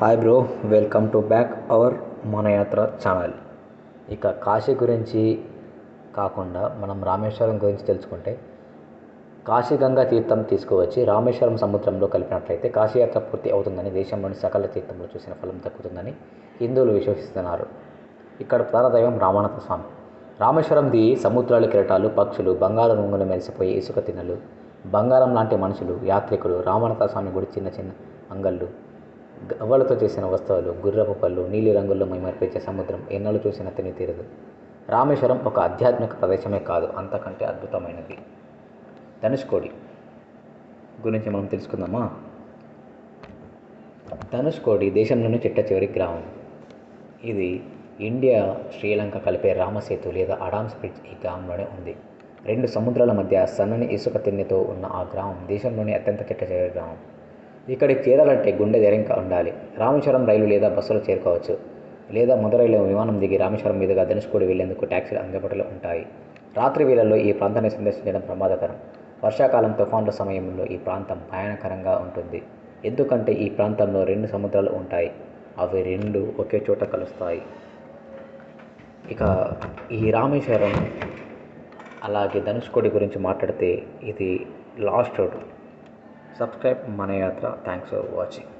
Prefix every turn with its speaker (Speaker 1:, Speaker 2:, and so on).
Speaker 1: Hi bro welcome to back our Manayatra channel ఇక కాశీ గురించి కాకుండా మనం రామేశ్వరం గురించి తెలుసుకుంటే కాశీ గంగా తీర్థం తీసుకువచ్చి రామేశ్వరం సముద్రంలో కలిపినట్లయితే కాశీయాత్ర పూర్తి అవుతుందని దేశంలోని సకల తీర్థంలో చూసిన ఫలం దక్కుతుందని హిందువులు విశ్వసిస్తున్నారు. ఇక్కడ ప్రాణదైవం రామనాథ స్వామి. దిగి సముద్రాల కిరటాలు పక్షులు బంగారు రంగులు మెరిసిపోయి ఇసుక తిన్నలు బంగారం లాంటి మనుషులు యాత్రికులు రామనాథ స్వామి గుడి చిన్న చిన్న అంగళ్ళు గవ్వలతో చేసిన వస్తువులు గుర్రపు పళ్ళు నీలి రంగుల్లో మైమర్పించే సముద్రం ఎన్నడూ చూసిన తిని తీరదు. రామేశ్వరం ఒక ఆధ్యాత్మిక ప్రదేశమే కాదు అంతకంటే అద్భుతమైనది. ధనుష్కోడి గురించి మనం తెలుసుకుందామా? ధనుష్కోడి దేశంలోని చిట్ట చివరి గ్రామం. ఇది ఇండియా శ్రీలంక కలిపే రామసేతు లేదా అడామ్స్ బ్రిడ్జ్ ఈ గ్రామంలోనే ఉంది. రెండు సముద్రాల మధ్య సన్నని ఇసుక తిన్నెతో ఉన్న ఆ గ్రామం దేశంలోని అత్యంత చిట్ట చివరి గ్రామం. ఇక్కడికి చేరాలంటే గుండె ధైర్యంగా ఉండాలి. రామేశ్వరం రైలు లేదా బస్సులో చేరుకోవచ్చు. లేదా మధురైలో విమానం దిగి రామేశ్వరం మీదుగా ధనుష్కోడి వెళ్ళేందుకు ట్యాక్సీలు అందుబాటులో ఉంటాయి. రాత్రి వేళల్లో ఈ ప్రాంతాన్ని సందర్శించడం ప్రమాదకరం. వర్షాకాలం తుఫాన్ల సమయంలో ఈ ప్రాంతం భయానకరంగా ఉంటుంది. ఎందుకంటే ఈ ప్రాంతంలో రెండు సముద్రాలు ఉంటాయి. అవి రెండు ఒకే చోట కలుస్తాయి. ఇక ఈ రామేశ్వరం అలాగే ధనుష్కోడి గురించి మాట్లాడితే ఇది లాస్ట్ రోడ్. సబ్స్క్రైబ్ మన యాత్ర థ్యాంక్స్ ఫర్ వాచింగ్